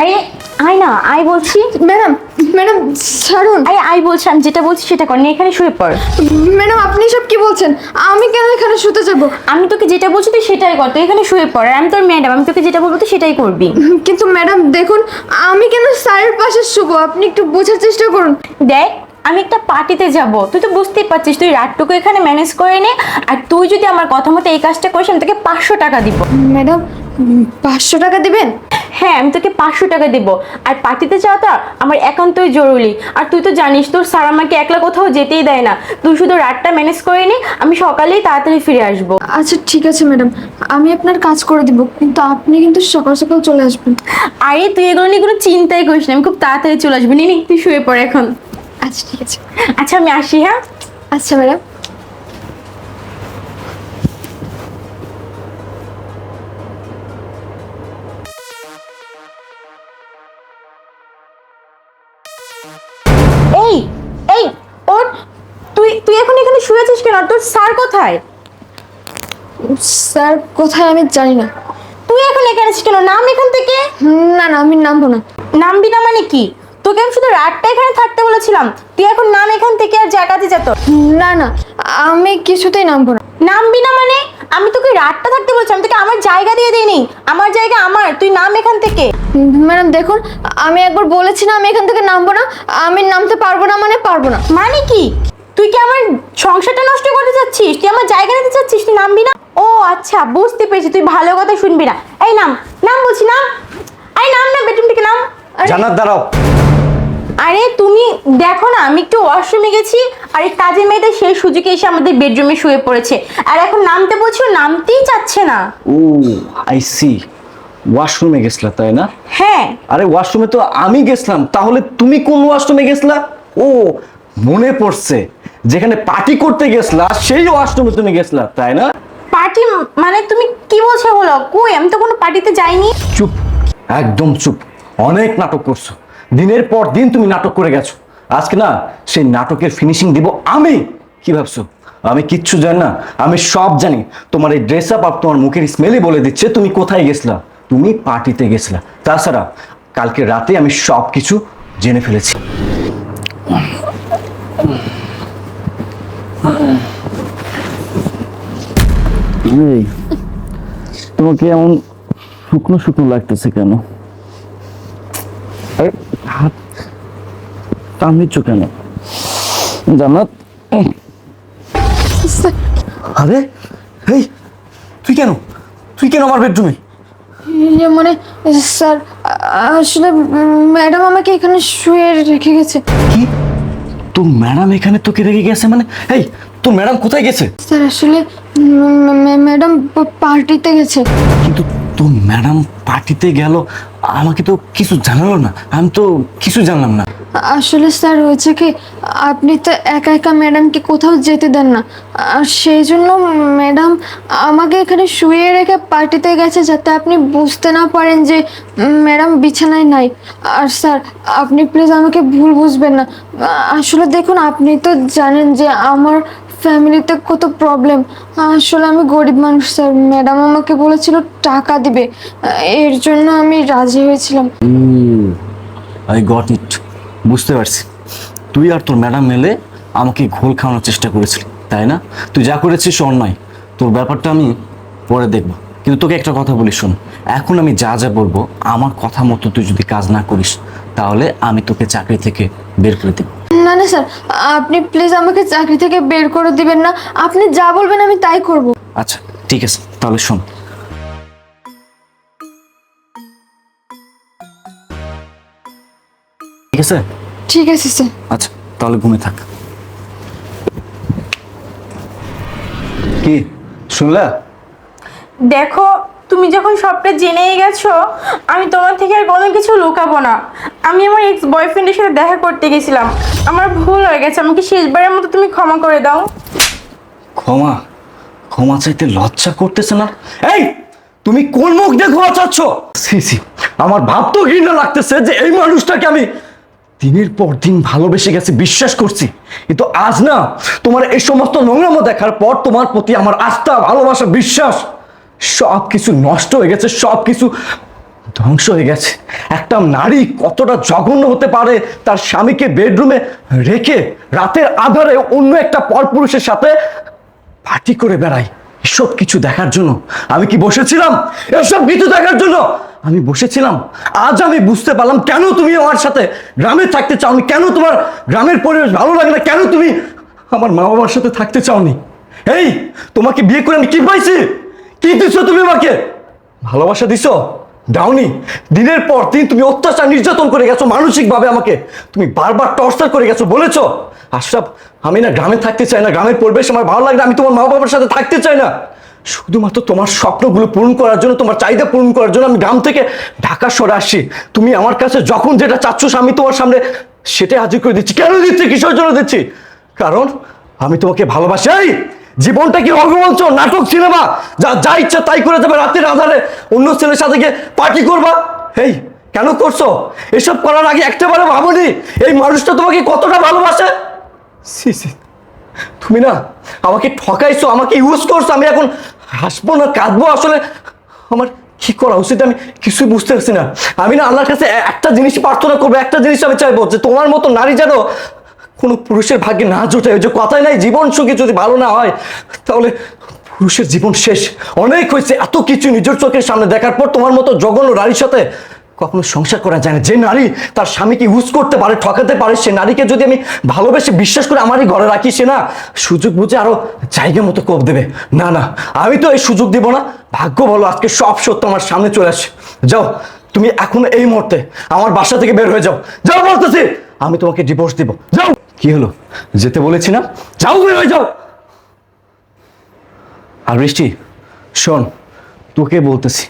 আরে আয় না আয় বলছি। ম্যাডাম ম্যাডাম ছাড়ুন। আরে আয় বলছি আমি যেটা বলছি সেটা কর না এখানে শুয়ে পড়। ম্যাডাম আপনি সব কি বলছেন? আমি কেন এখানে শুতে যাব? আমি তোকে যেটা বলছি তুই সেটাই কর তুই এখানে শুয়ে পড় আর আমি তোর ম্যাডাম আমি তোকে যেটা বলব তুই সেটাই করবি। কিন্তু ম্যাডাম দেখুন আমি কেন স্যারের পাশে শুভ আপনি একটু বোঝার চেষ্টা করুন। দেখ আমি একটা পার্টিতে যাব তুই তো বুঝতেই পারছিস তুই রাতটুকু এখানে ম্যানেজ করে নে আর তুই যদি আমার কথা মতো এই কাজটা করিস আমি তোকে পাঁচশো টাকা দিব। ম্যাডাম পাঁচশো টাকা দিবেন? হ্যাঁ আমি তোকে পাঁচশো টাকা দিব। আর পার্টিতে যাওয়াটা আমার একান্তই জরুরি। আর তুই তো জানিস তোর স্যার আমাকে একলা কোথাও যেতেই দেয় না। তুই শুধু রাতটা ম্যানেজ করে নি আমি সকালেই তাড়াতাড়ি ফিরে আসব। আচ্ছা ঠিক আছে ম্যাডাম আমি আপনার কাজ করে দিব কিন্তু আপনি কিন্তু সকাল সকাল চলে আসবেন। আরে তুই এগুলো নিয়ে কোনো চিন্তাই করিস না। আমি খুব তাড়াতাড়ি চলে আসব। নিনি তুই শুয়ে পড় এখন। আচ্ছা ঠিক আছে। আচ্ছা আমি আসি হ্যাঁ? আচ্ছা ম্যাডাম শুয়েছিস কেন? তোর স্যার কোথায়? স্যার কোথায় আমি জানি না। তুই এখন এখানে আছিস কেন? নাম এখান থেকে? না না আমি নামবো না। নামবি না মানে কি? তোকে আমি শুধু রাতটা এখানে থাকতে বলেছিলাম। তুই এখন নাম এখান থেকে আর জায়গাতে যেত না না আমি কিছুতেই নামবো না। নামবি না মানে? আমি তোকে রাতটা থাকতে বলছিলাম তোকে আমার জায়গা দিয়ে দিইনি। আমার জায়গা আমার তুই নাম এখান থেকে। ম্যাডাম দেখুন আমি একবার বলেছি না আমি এখান থেকে নামবো না। আমি নামতে পারব না মানে পারব না। মানে কি? তুই কি আমার সংসারটা নষ্ট করতে চাচ্ছিস? তুই আমার জায়গা নিতে চাচ্ছিস? তুই নামবি না? ও আচ্ছা বুঝতে পেরেছি। তুই ভালো কথা শুনবি না। এই নাম নাম বলছি নাম। এই নাম না বেডরুম থেকে নাম। আরে- জান্নাত দাঁড়াও। আরে তুমি দেখো না আমি একটু ওয়াশরুমে গেছি আর এই কাজের মেয়েটা সেই সুযোগে এসে আমাদের বেডরুমে শুয়ে পড়েছে। আর এখন নামতে বলছো নামতেই চাচ্ছে না। ও আই সি ওয়াশরুমে গেছলা তাই না? হ্যাঁ। আরে ওয়াশরুমে তো আমি গেছিলাম তাহলে তুমি কোন ওয়াশরুমে গেছলা? ও মনে পড়ছে। যেখানে পার্টি করতে গেছলা সেই ওয়াশরুমে তুমি গেছলা তাই না? পার্টি মানে তুমি কি বলছো বলো? কই? আমি তো কোনো পার্টিতে যাইনি। চুপ একদম চুপ। অনেক নাটক করছ। দিনের পর দিন তুমি নাটক করে গেছো। আজকে না সেই নাটকের ফিনিশিং দিব আমি। কি ভাবছ? আমি কিচ্ছু জানি না। আমি সব জানি। তোমার এই ড্রেস আপ আর তোমার মুখের স্মেলই বলে দিচ্ছে তুমি কোথায় গেছলা। তুমি পার্টিতে গেছলা। তাছাড়া কালকে রাতে আমি সব কিছু জেনে ফেলেছি। তোমাকে এমন শুকনো শুকনো লাগতেছে কেন? আরে, হাত টান দিচ্ছ কেন? জান্নাত। আরে এই তুই কেন? তুই কেন আমার বেডরুমে মানে স্যার আ- আসলে ম্যাডাম আমাকে এখানে শুয়ে রেখে গেছে। কি? তোর ম্যাডাম এখানে তোকে রেখে গেছে মানে? এই তোর ম্যাডাম কোথায় গেছে? স্যার আসলে ম্যাডাম পার্টিতে গেছে। কিন্তু তোর ম্যাডাম পার্টিতে গেল, আমাকে তো কিছু জানালো না, আমি তো কিছু জানলাম না। আসলে স্যার, হয়েছে কি, আপনি তো একা একা ম্যাডামকে কোথাও যেতে দেন না। আর সেই জন্য ম্যাডাম আমাকে এখানে শুয়ে রেখে পার্টিতে গেছে যাতে আপনি বুঝতে না পারেন যে ম্যাডাম বিছানায় নাই। আর স্যার, আপনি প্লিজ আমাকে ভুল বুঝবেন না। আসলে দেখুন, আপনি তো জানেন যে আমার ফ্যামিলিতে কত প্রবলেম আসলে আমি গরিব মানুষ, স্যার। ম্যাডাম আমাকে বলেছিল টাকা দিবে। এর জন্য আমি রাজি হয়েছিলাম। আই গট ইট বুঝতে পারছি। তুই আর তোর ম্যাডাম মেলে আমাকে ঘোল খাওয়ানোর চেষ্টা করেছিলি, তাই না? তুই যা করেছিস অন্যায়। তোর ব্যাপারটা আমি পরে দেখব। কিন্তু তোকে একটা কথা বলি, শোন। এখন আমি যা যা বলব, আমার কথা মতো তুই যদি কাজ না করিস, তাহলে আমি তোকে চাকরি থেকে বের করে দেবো। না না স্যার। আপনি প্লিজ আমাকে চাকরি থেকে বের করে দিবেন না। আপনি যা বলবেন আমি তাই করব। আচ্ছা ঠিক আছে তাহলে শোন। ঠিক আছে? ঠিক আছে স্যার। আচ্ছা তাহলে ঘুমে থাক। কি শুনলা? দেখো তুমি যখন সবটা জেনেই গেছো, আমি তোমার থেকে আর কোনো কিছু লুকাবো না। আমি আমার এক্স বয়ফ্রেন্ডের সাথে দেখা করতে গেছিলাম। আমার ভুল হয়ে গেছে, আমাকে শেষবারের মতো তুমি ক্ষমা করে দাও। ক্ষমা? ক্ষমা চাইতে লজ্জা করতেছে না? এই, তুমি কোন মুখ দিয়ে ক্ষমা চাচ্ছ? সি সি আমার ভাবতেও ঘৃণা লাগতেছে যে এই মানুষটাকে আমি দিনের পর দিন ভালোবেসে গেছি, বিশ্বাস করছি। কিন্তু আজ না, তোমার এই সমস্ত নোংরামো দেখার পর তোমার প্রতি আমার আস্থা, ভালোবাসা, বিশ্বাস সব কিছু নষ্ট হয়ে গেছে সব কিছু ধ্বংস হয়ে গেছে। একটা নারী কতটা জঘন্য হতে পারে তার স্বামীকে বেডরুমে রেখে রাতের আধারে অন্য একটা পরপুরুষের সাথে পার্টি করে বেড়ায়। এসব কিছু দেখার জন্য আমি কি বসেছিলাম? এসব কিছু দেখার জন্য আমি বসেছিলাম। আজ আমি বুঝতে পারলাম কেন তুমি আমার সাথে গ্রামে থাকতে চাওনি কেন তোমার গ্রামের পরিবেশ ভালো লাগে না? কেন তুমি আমার মা বাবার সাথে থাকতে চাওনি? এই, তোমাকে বিয়ে করে আমি কি পাইছি? কি দিছো তুমি আমাকে ভালোবাসা দিছো? দাওনি দিনের পর দিন তুমি অত্যাচার নির্যাতন করে গেছো মানসিকভাবে আমাকে তুমি বারবার টর্চার করে গেছো বলেছ? আশরাফ আমি না গ্রামে থাকতে চাই না গ্রামের পরিবেশ আমার ভালো লাগে না আমি তোমার মা বাবার সাথে থাকতে চাই না। শুধুমাত্র তোমার স্বপ্নগুলো পূরণ করার জন্য তোমার চাহিদা পূরণ করার জন্য আমি গ্রাম থেকে ঢাকা সরে আসছি। তুমি আমার কাছে যখন যেটা চাচ্ছ আমি তোমার সামনে সেটাই হাজির করে দিচ্ছি। কেন দিচ্ছি? কিসের জন্য দিচ্ছি? কারণ আমি তোমাকে ভালোবাসি। এই, জীবনটা কি রঙ্গমঞ্চ নাটক, সিনেমা? যা যা ইচ্ছা তাই করে যাবে। রাতের আধারে অন্য ছেলের সাথে গিয়ে পার্টি করবা। এই কেন করছ? এসব করার আগে একটাবারে ভাবনি? এই মানুষটা তোমাকে কতটা ভালোবাসে? সি সি তুমি না, আমাকে ঠকাইছো, আমাকে ইউজ করছ। আমি এখন হাসবো না, কাঁদবো আসলে। আমার কি করা উচিত আমি কিছুই বুঝতে পারছি না। আমি না আল্লাহর কাছে একটা জিনিস প্রার্থনা করব, একটা জিনিস আমি চাইব যে তোমার মতো নারী যেন কোনো পুরুষের ভাগ্যে না জোটে ওই যে কথাই নাই, জীবন সুখী যদি ভালো না হয়, তাহলে পুরুষের জীবন শেষ। অনেক হয়েছে, এত কিছু নিজের চোখের সামনে দেখার পর তোমার মতো জঘন্য নারীর সাথে কখনো সংসার করা যায় না। যে নারী তার স্বামীকে ইউজ করতে পারে, ঠকাতে পারে, সে নারীকে যদি আমি ভালোবেসে বিশ্বাস করে আমারই ঘরে রাখি, সে না সুযোগ বুঝে আরও জায়গা মতো কোপ দেবে। না না, আমি তো এই সুযোগ দিব না। ভাগ্য বলো আজকে সব সত্য আমার সামনে চলে আসে। যাও, তুমি এখন এই মুহূর্তে আমার বাসা থেকে বের হয়ে যাও। যাও বলতেছি, আমি তোমাকে ডিভোর্স দিব। যাও। কি হলো? যেতে বলেছি না? যাও ঘুরে যাও! আর বৃষ্টি শোন, তোকে বলতেছি,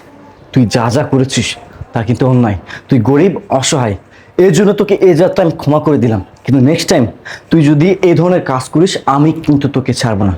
তুই যা যা করেছিস তা কিন্তু অন্যায়। তুই গরিব, অসহায়, এর জন্য তোকে এ যাত্রা আমি ক্ষমা করে দিলাম। কিন্তু নেক্সট টাইম তুই যদি এই ধরনের কাজ করিস, আমি কিন্তু তোকে ছাড়বো না।